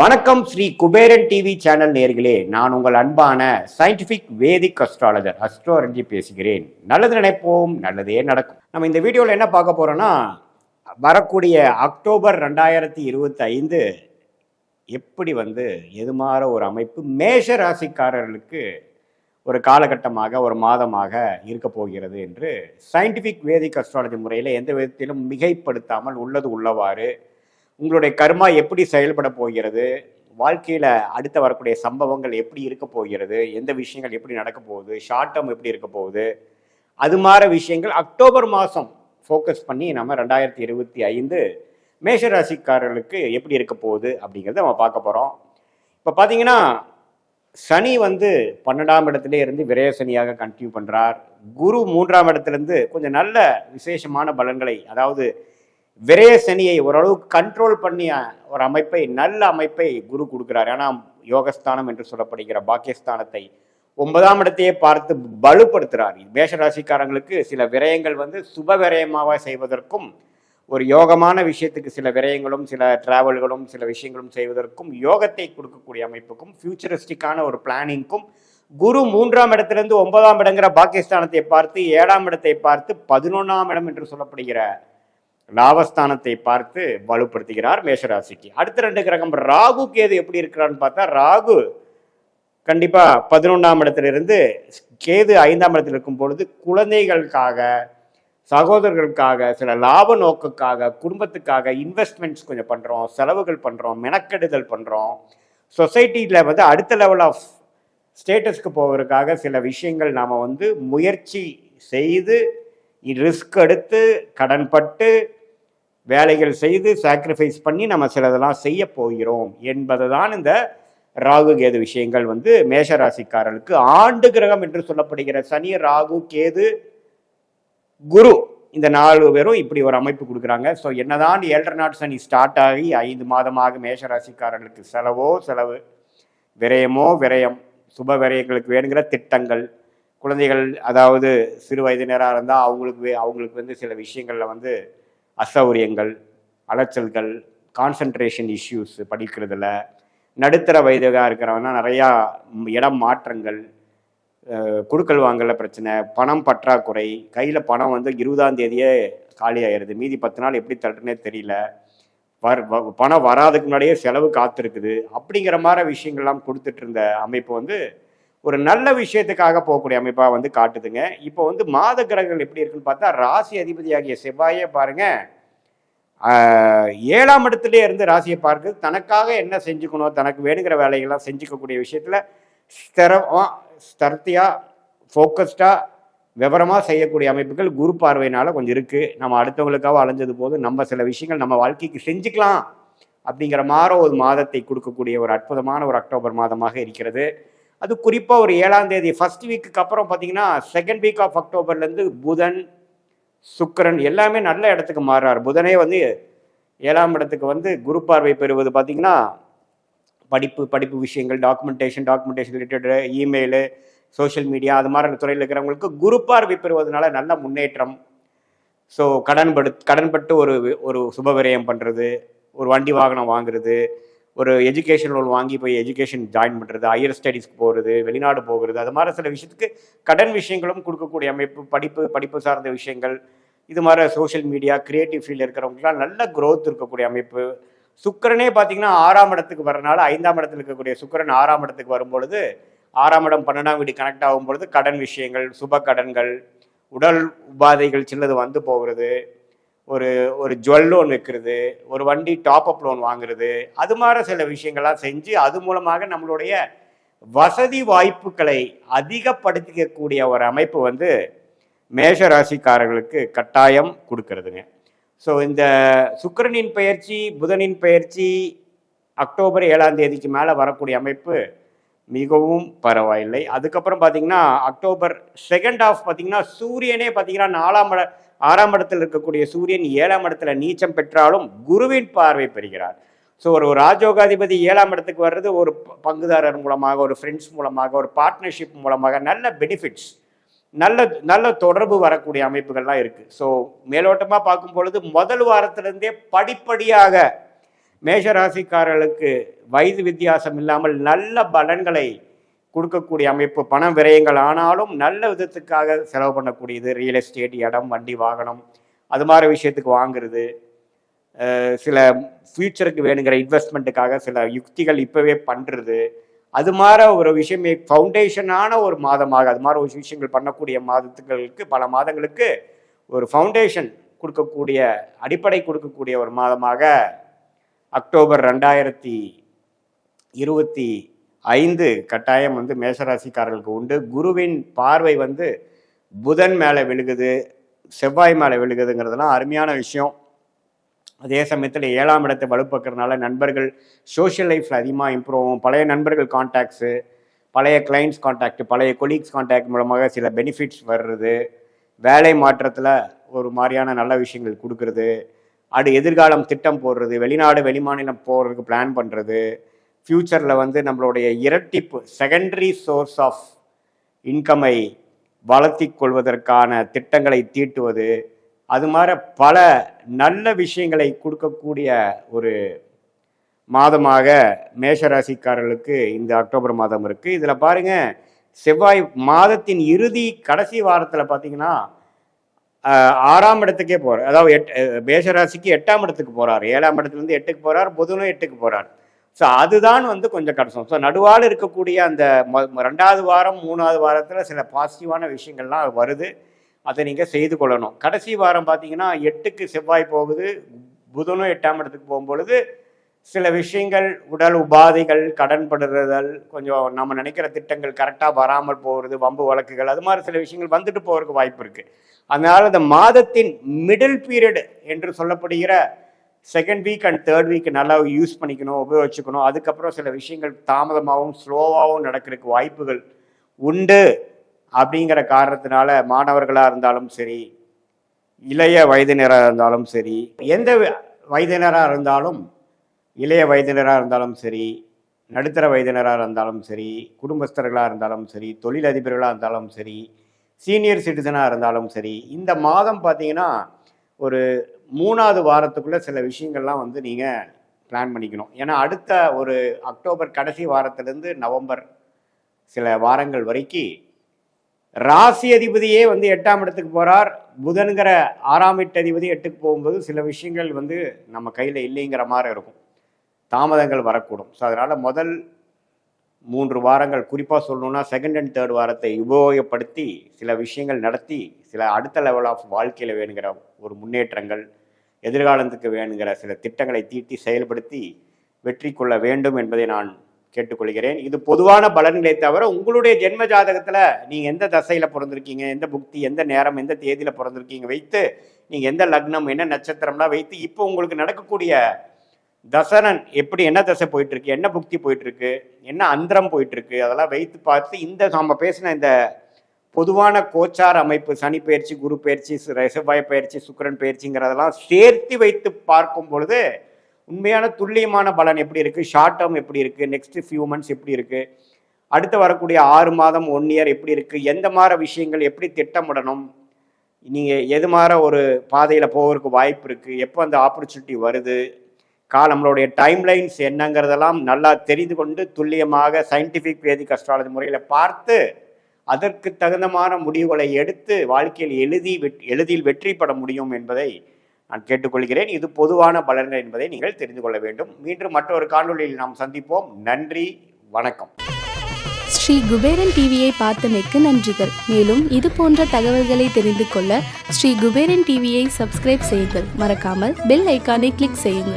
வணக்கம் Sri Kuberan TV channel நேர்களே நான் உங்கள் அன்பான சயின்டிபிக் வேதிக் அஸ்ட்ராலஜர் அஸ்ட்ரோரஞ்சி பேசுகிறேன். நல்லது நினைப்போம் நல்லதே நடக்கும். நம்ம இந்த வீடியோவில் என்ன பார்க்க போகிறோன்னா வரக்கூடிய அக்டோபர் ரெண்டாயிரத்தி இருபத்தி ஐந்து எப்படி வந்து எதுமாற ஒரு அமைப்பு மேஷ ராசிக்காரர்களுக்கு ஒரு காலகட்டமாக ஒரு மாதமாக இருக்க போகிறது என்று சயின்டிஃபிக் வேதிக் அஸ்ட்ராலஜி முறையில் எந்த விதத்திலும் மிகைப்படுத்தாமல் உள்ளது உள்ளவாறு உங்களுடைய கர்மா எப்படி செயல்பட போகிறது வாழ்க்கையில் அடுத்து வரக்கூடிய சம்பவங்கள் எப்படி இருக்க போகிறது எந்த விஷயங்கள் எப்படி நடக்க போகுது ஷார்ட் டேர்ம் எப்படி இருக்க போகுது அது மாதிரி விஷயங்கள் அக்டோபர் மாதம் ஃபோக்கஸ் பண்ணி நம்ம ரெண்டாயிரத்தி இருபத்தி ஐந்து மேஷராசிக்காரர்களுக்கு எப்படி இருக்க போகுது அப்படிங்கிறத நம்ம பார்க்க போகிறோம் இப்போ பார்த்தீங்கன்னா சனி வந்து பன்னெண்டாம் இடத்துல இருந்து விரய சனியாக கண்டினியூ பண்ணுறார் குரு மூன்றாம் இடத்துலேருந்து கொஞ்சம் நல்ல விசேஷமான பலன்களை அதாவது விரய சனியை ஓரளவுக்கு கண்ட்ரோல் பண்ணிய ஒரு அமைப்பை நல்ல அமைப்பை குரு கொடுக்குறார். ஏன்னா யோகஸ்தானம் என்று சொல்லப்படுகிற பாக்கியஸ்தானத்தை ஒன்பதாம் இடத்தையே பார்த்து பலுப்படுத்துகிறார் மேஷராசிக்காரங்களுக்கு சில விரயங்கள் வந்து சுப விரயமாக செய்வதற்கும் ஒரு யோகமான விஷயத்துக்கு சில விரயங்களும் சில டிராவல்களும் சில விஷயங்களும் செய்வதற்கும் யோகத்தை கொடுக்கக்கூடிய அமைப்புக்கும் ஃபியூச்சரிஸ்டிக்கான ஒரு பிளானிங்க்கும் குரு மூன்றாம் இடத்திலிருந்து ஒன்பதாம் இடங்கிற பாகிஸ்தானத்தை பார்த்து ஏழாம் இடத்தை பார்த்து பதினொன்றாம் இடம் என்று சொல்லப்படுகிற லாபஸ்தானத்தை பார்த்து வலுப்படுத்துகிறார் மேஷராசிக்கு. அடுத்த ரெண்டு கிரகம் ராகு கேது எப்படி இருக்கிறான்னு பார்த்தா ராகு கண்டிப்பாக பதினொன்றாம் இடத்திலிருந்து கேது ஐந்தாம் இடத்தில் இருக்கும் பொழுது குழந்தைகளுக்காக சகோதரர்களுக்காக சில லாப நோக்குக்காக குடும்பத்துக்காக இன்வெஸ்ட்மெண்ட்ஸ் கொஞ்சம் பண்ணுறோம் செலவுகள் பண்ணுறோம் மெனக்கெடுதல் பண்ணுறோம் சொசைட்டியில் வந்து அடுத்த லெவல் ஆஃப் ஸ்டேட்டஸ்க்கு போவதற்காக சில விஷயங்கள் நாம் வந்து முயற்சி செய்து ரிஸ்க் எடுத்து கடன்பட்டு வேலைகள் செய்து சாக்ரிஃபைஸ் பண்ணி நம்ம சிலதெல்லாம் செய்ய போகிறோம் என்பது தான் இந்த ராகு கேது விஷயங்கள் வந்து மேஷராசிக்காரர்களுக்கு ஆண்டு கிரகம் என்று சொல்லப்படுகிற சனி ராகு கேது குரு. இந்த நாலு பேரும் இப்படி ஒரு அமைப்பு கொடுக்குறாங்க. ஸோ என்னதான் ஏழரை நாட் சனி ஸ்டார்ட் ஆகி ஐந்து மாதமாக மேஷராசிக்காரர்களுக்கு செலவோ செலவு விரயமோ விரயம் சுப விரயங்களுக்கு வேணுங்கிற திட்டங்கள் குழந்தைகள் அதாவது சிறு வயதினராக இருந்தால் அவங்களுக்கு அவங்களுக்கு வந்து சில விஷயங்களில் வந்து அசௌரியங்கள் அலைச்சல்கள் கான்சன்ட்ரேஷன் இஷ்யூஸ் படிக்கிறதுல நடுத்தர வயதாக இருக்கிறவனா நிறையா இடம் மாற்றங்கள் குடுக்கல் வாங்கல பிரச்சனை பணம் பற்றாக்குறை கையில் பணம் வந்து இருபதாம் தேதியே காலி ஆயிடுது மீதி பத்து நாள் எப்படி தட்டுனே தெரியல. வர் பணம் வராதுக்கு முன்னாடியே செலவு காத்திருக்குது. அப்படிங்கிற மாதிரி விஷயங்கள்லாம் கொடுத்துட்டு இருந்த அமைப்பு வந்து ஒரு நல்ல விஷயத்துக்காக போகக்கூடிய அமைப்பாக வந்து காட்டுதுங்க. இப்போ வந்து மாத கிரகங்கள் எப்படி இருக்குன்னு பார்த்தா ராசி அதிபதியாகிய செவ்வாயே பாருங்க. ஏழாம் இடத்துலயே இருந்து ராசியை பார்க்குது தனக்காக என்ன செஞ்சுக்கணும் தனக்கு வேணுங்கிற வேலைகள்லாம் செஞ்சுக்கக்கூடிய விஷயத்துல ஸ்திரம் ஸ்தர்த்தியாக ஃபோக்கஸ்டாக விவரமாக செய்யக்கூடிய அமைப்புகள் குரு பார்வையினால் கொஞ்சம் இருக்குது நம்ம அடுத்தவங்களுக்காக அலைஞ்சது போது நம்ம சில விஷயங்கள் நம்ம வாழ்க்கைக்கு செஞ்சுக்கலாம் அப்படிங்கிற மாதிரி ஒரு மாதத்தை கொடுக்கக்கூடிய ஒரு அற்புதமான ஒரு அக்டோபர் மாதமாக இருக்கிறது. அது குறிப்பாக ஒரு ஏழாம் தேதி ஃபர்ஸ்ட் வீக்குக்கு அப்புறம் பார்த்தீங்கன்னா செகண்ட் வீக் ஆஃப் அக்டோபர்லேருந்து புதன் சுக்கரன் எல்லாமே நல்ல இடத்துக்கு மாறுறார். புதனே வந்து ஏழாம் இடத்துக்கு வந்து குரு பார்வை பெறுவது பார்த்தீங்கன்னா படிப்பு படிப்பு விஷயங்கள் documentation documentation related email social media அது மாதிரி துறையில் இருக்கிறவங்களுக்கு குரு பெறுவதனால நல்ல முன்னேற்றம். ஸோ கடன்படு கடன்பட்டு ஒரு ஒரு சுப விரயம் பண்ணுறது ஒரு வண்டி வாகனம் வாங்குறது ஒரு எஜுகேஷன் லோன் வாங்கி போய் எஜுகேஷன் ஜாயின் பண்ணுறது ஹையர் ஸ்டடீஸ்க்கு போகிறது வெளிநாடு போகிறது அது மாதிரி சில விஷயத்துக்கு கடன் விஷயங்களும் கொடுக்கக்கூடிய அமைப்பு படிப்பு படிப்பு சார்ந்த விஷயங்கள் இது மாதிரி சோஷியல் மீடியா கிரியேட்டிவ் ஃபீல்டில் இருக்கிறவங்களுக்குலாம் நல்ல க்ரோத் இருக்கக்கூடிய அமைப்பு சுக்கிரனே பார்த்தீங்கன்னா ஆறாம் இடத்துக்கு வரனால ஐந்தாம் இடத்துல இருக்கக்கூடிய சுக்கிரன் ஆறாம் இடத்துக்கு வரும்பொழுது ஆறாம் இடம் பன்னெண்டாம் வீடு கனெக்ட் ஆகும் பொழுது கடன் விஷயங்கள் சுப கடன்கள் உடல் உபாதைகள் சின்னது வந்து போகிறது. ஒரு ஒரு ஜுவல் லோன் வைக்கிறது ஒரு வண்டி டாப் அப் லோன் வாங்குறது அது மாதிரி சில விஷயங்கள்லாம் செஞ்சு அது மூலமாக நம்மளுடைய வசதி வாய்ப்புகளை அதிகப்படுத்திக்கக்கூடிய ஒரு அமைப்பு வந்து மேஷ ராசிக்காரர்களுக்கு கட்டாயம் கொடுக்கறதுங்க. ஸோ இந்த சுக்கரனின் பெயர்ச்சி புதனின் பெயர்ச்சி அக்டோபர் ஏழாம் தேதிக்கு மேலே வரக்கூடிய அமைப்பு மிகவும் பரவாயில்லை. அதுக்கப்புறம் பார்த்தீங்கன்னா அக்டோபர் செகண்ட் ஆஃப் பார்த்தீங்கன்னா சூரியனே பார்த்தீங்கன்னா நாலாம் இட ஆறாம் இடத்தில் இருக்கக்கூடிய சூரியன் ஏழாம் இடத்துல நீச்சம் பெற்றாலும் குருவின் பார்வை பெறுகிறார். ஸோ ஒரு ராஜோகாதிபதி ஏழாம் இடத்துக்கு வர்றது ஒரு பங்குதாரர் மூலமாக ஒரு ஃப்ரெண்ட்ஸ் மூலமாக ஒரு பார்ட்னர்ஷிப் மூலமாக நல்ல பெனிஃபிட்ஸ் நல்ல நல்ல தொடர்பு வரக்கூடிய அமைப்புகள்லாம் இருக்குது ஸோ மேலோட்டமாக பார்க்கும் பொழுது முதல் வாரத்திலிருந்தே படிப்படியாக மேஷராசிக்காரர்களுக்கு வயது வித்தியாசம் இல்லாமல் நல்ல பலன்களை கொடுக்கக்கூடிய அமைப்பு பண விரயங்கள் ஆனாலும் நல்ல விதத்துக்காக செலவு பண்ணக்கூடியது. ரியல் எஸ்டேட் இடம் வண்டி வாகனம் அது மாதிரி விஷயத்துக்கு வாங்குறது. சில ஃப்யூச்சருக்கு வேணுங்கிற இன்வெஸ்ட்மெண்ட்டுக்காக சில யுக்திகள் இப்போவே பண்ணுறது அது மாதிரி ஒரு விஷயமே ஃபவுண்டேஷனான ஒரு மாதமாக அது மாதிரி ஒரு விஷயங்கள் பண்ணக்கூடிய மாதத்துகளுக்கு பல மாதங்களுக்கு ஒரு ஃபவுண்டேஷன் கொடுக்கக்கூடிய அடிப்படை கொடுக்கக்கூடிய ஒரு மாதமாக அக்டோபர் ரெண்டாயிரத்தி இருபத்தி ஐந்து கட்டாயம் வந்து மேஷராசிக்காரர்களுக்கு உண்டு. குருவின் பார்வை வந்து புதன் மேலே விழுகுது செவ்வாய் மேலே விழுகுதுங்கிறதுலாம் அருமையான விஷயம். அதே சமயத்தில் ஏழாம் இடத்தை வலுப்பக்கிறதுனால நண்பர்கள் சோஷியல் லைஃப்பில் அதிகமாக இம்ப்ரூவ் ஆகும். பழைய நண்பர்கள் கான்டாக்ட்ஸு பழைய கிளைண்ட்ஸ் கான்டாக்ட் பழைய கொலீக்ஸ் கான்டாக்ட் மூலமாக சில பெனிஃபிட்ஸ் வர்றது வேலை மாற்றத்தில் ஒரு மாதிரியான நல்ல விஷயங்கள் கொடுக்கறது அது எதிர்காலம் திட்டம் போடுறது வெளிநாடு வெளிமாநிலம் போகிறதுக்கு பிளான் பண்ணுறது ஃப்யூச்சரில் வந்து நம்மளுடைய இரட்டிப்பு செகண்டரி சோர்ஸ் ஆஃப் இன்கமை வளர்த்தி கொள்வதற்கான திட்டங்களை தீட்டுவது அது மாதிரி பல நல்ல விஷயங்களை கொடுக்கக்கூடிய ஒரு மாதமாக மேஷராசிக்காரர்களுக்கு இந்த அக்டோபர் மாதம் இருக்குது இதில் பாருங்கள் செவ்வாய் மாதத்தின் இறுதி கடைசி வாரத்தில் பார்த்தீங்கன்னா ஆறாம் இடத்துக்கே போகிறார் அதாவது எட் மேஷராசிக்கு எட்டாம் இடத்துக்கு போகிறார் ஏழாம் இடத்துலேருந்து எட்டுக்கு போகிறார் புதனும் எட்டுக்கு போகிறார் ஸோ அதுதான் வந்து கொஞ்சம் கஷ்டம் ஸோ நடுவால் இருக்கக்கூடிய அந்த மொ- ரெண்டாவது வாரம் மூணாவது வாரத்தில் சில பாசிட்டிவான விஷயங்கள்லாம் வருது. அதை நீங்கள் செய்து கொள்ளணும். கடைசி வாரம் பார்த்தீங்கன்னா எட்டுக்கு செவ்வாய் போகுது புதனும் எட்டாம் இடத்துக்கு போகும்பொழுது சில விஷயங்கள் உடல் உபாதைகள் கடன்படுறதல் கொஞ்சம் நம்ம நினைக்கிற திட்டங்கள் கரெக்டாக வராமல் போகிறது வம்பு வழக்குகள் அது மாதிரி சில விஷயங்கள் வந்துட்டு போகிறதுக்கு வாய்ப்பு இருக்குது அதனால் இந்த மாதத்தின் மிடில் பீரியட் என்று சொல்லப்படுகிற second week and third week நல்லா யூஸ் பண்ணிக்கணும் உபயோகிச்சுக்கணும். அதுக்கப்புறம் சில விஷயங்கள் தாமதமாகவும் ஸ்லோவாகவும் நடக்கிறதுக்கு வாய்ப்புகள் உண்டு. அப்படிங்கிற காரணத்தினால மாணவர்களாக இருந்தாலும் சரி இளைய வயதினராக இருந்தாலும் சரி எந்த வயதினராக இருந்தாலும் இளைய வயதினராக இருந்தாலும் சரி நடுத்தர வயதினராக இருந்தாலும் சரி குடும்பஸ்தர்களாக இருந்தாலும் சரி தொழிலதிபர்களாக இருந்தாலும் சரி சீனியர் சிட்டிசனாக இருந்தாலும் சரி இந்த மாதம் பார்த்தீங்கன்னா ஒரு மூணாவது வாரத்துக்குள்ளே சில விஷயங்கள்லாம் வந்து நீங்கள் பிளான் பண்ணிக்கணும். ஏன்னா அடுத்த ஒரு அக்டோபர் கடைசி வாரத்திலேருந்து நவம்பர் சில வாரங்கள் வரைக்கும் ராசி அதிபதியே வந்து எட்டாம் இடத்துக்கு போகிறார் புதன்கிற ஆறாம் எட்டு அதிபதி எட்டுக்கு போகும்போது சில விஷயங்கள் வந்து நம்ம கையில் இல்லைங்கிற மாதிரி இருக்கும். தாமதங்கள் வரக்கூடும். ஸோ அதனால் முதல் மூன்று வாரங்கள் குறிப்பாக சொல்லணும்னா செகண்ட் அண்ட் தேர்ட் வாரத்தை உபயோகப்படுத்தி சில விஷயங்கள் நடத்தி சில அடுத்த லெவல் ஆஃப் வாழ்க்கையில் வேணுங்கிற ஒரு முன்னேற்றங்கள் எதிர்காலத்துக்கு வேணுங்கிற சில திட்டங்களை தீட்டி செயல்படுத்தி வெற்றி கொள்ள வேண்டும் என்பதை நான் கேட்டுக்கொள்கிறேன். இது பொதுவான பலன்களை தவிர உங்களுடைய ஜென்ம ஜாதகத்தில் நீங்கள் எந்த தசையில் பிறந்திருக்கீங்க எந்த புக்தி எந்த நேரம் எந்த தேதியில் பிறந்திருக்கீங்க வைத்து நீங்கள் எந்த லக்னம் என்ன நட்சத்திரம்லாம் வைத்து இப்போ உங்களுக்கு நடக்கக்கூடிய தசரன் எப்படி என்ன தசை போயிட்டுருக்கு என்ன புக்தி போயிட்டுருக்கு என்ன அந்தரம் போயிட்டுருக்கு அதெல்லாம் வைத்து பார்த்து இந்த நம்ம பேசின இந்த பொதுவான கோச்சார் அமைப்பு சனி பயிற்சி குரு பயிற்சி செவ்வாய் பயிற்சி சுக்கிரன் பயிற்சிங்கிறதெல்லாம் சேர்த்து வைத்து பார்க்கும் பொழுது உண்மையான துல்லியமான பலன் எப்படி இருக்கு? ஷார்ட் டேர்ம் எப்படி இருக்கு? நெக்ஸ்ட் ஃபியூ மந்த்ஸ் எப்படி இருக்கு? அடுத்து வரக்கூடிய ஆறு மாதம் ஒன் இயர் எப்படி இருக்கு? எந்த மாதிரி விஷயங்கள் எப்படி திட்டமிடணும்? நீங்கள் எது மாதிரி ஒரு பாதையில் போகிறதுக்கு வாய்ப்பு இருக்குது எப்போ அந்த ஆப்பர்ச்சுனிட்டி வருது? கா நம்மளுடைய டைம் லைன்ஸ் என்னங்கிறதெல்லாம் நல்லா தெரிந்து கொண்டு துல்லியமாக சயின்டிஃபிக் வேதிக் அஸ்ட்ராலஜி முறையில் பார்த்து அதற்கு தகுந்தமான முடிவுகளை எடுத்து வாழ்க்கையில் எழுதி வெட் எளிதில் வெற்றி பெற முடியும் என்பதை நான் கேட்டுக்கொள்கிறேன். இது பொதுவான பலன்கள் என்பதை நீங்கள் தெரிந்து கொள்ள வேண்டும். மீண்டும் மற்றொரு காணொலியில் நாம் சந்திப்போம். நன்றி வணக்கம். ஸ்ரீ குபேரன் டிவியை பார்த்தமைக்கு நன்றிகள். மேலும் இது போன்ற தகவல்களை தெரிந்து கொள்ள ஸ்ரீ குபேரன் டிவியை சப்ஸ்கிரைப் செய்யுங்கள். மறக்காமல் பெல் ஐக்கானை கிளிக் செய்யுங்கள்.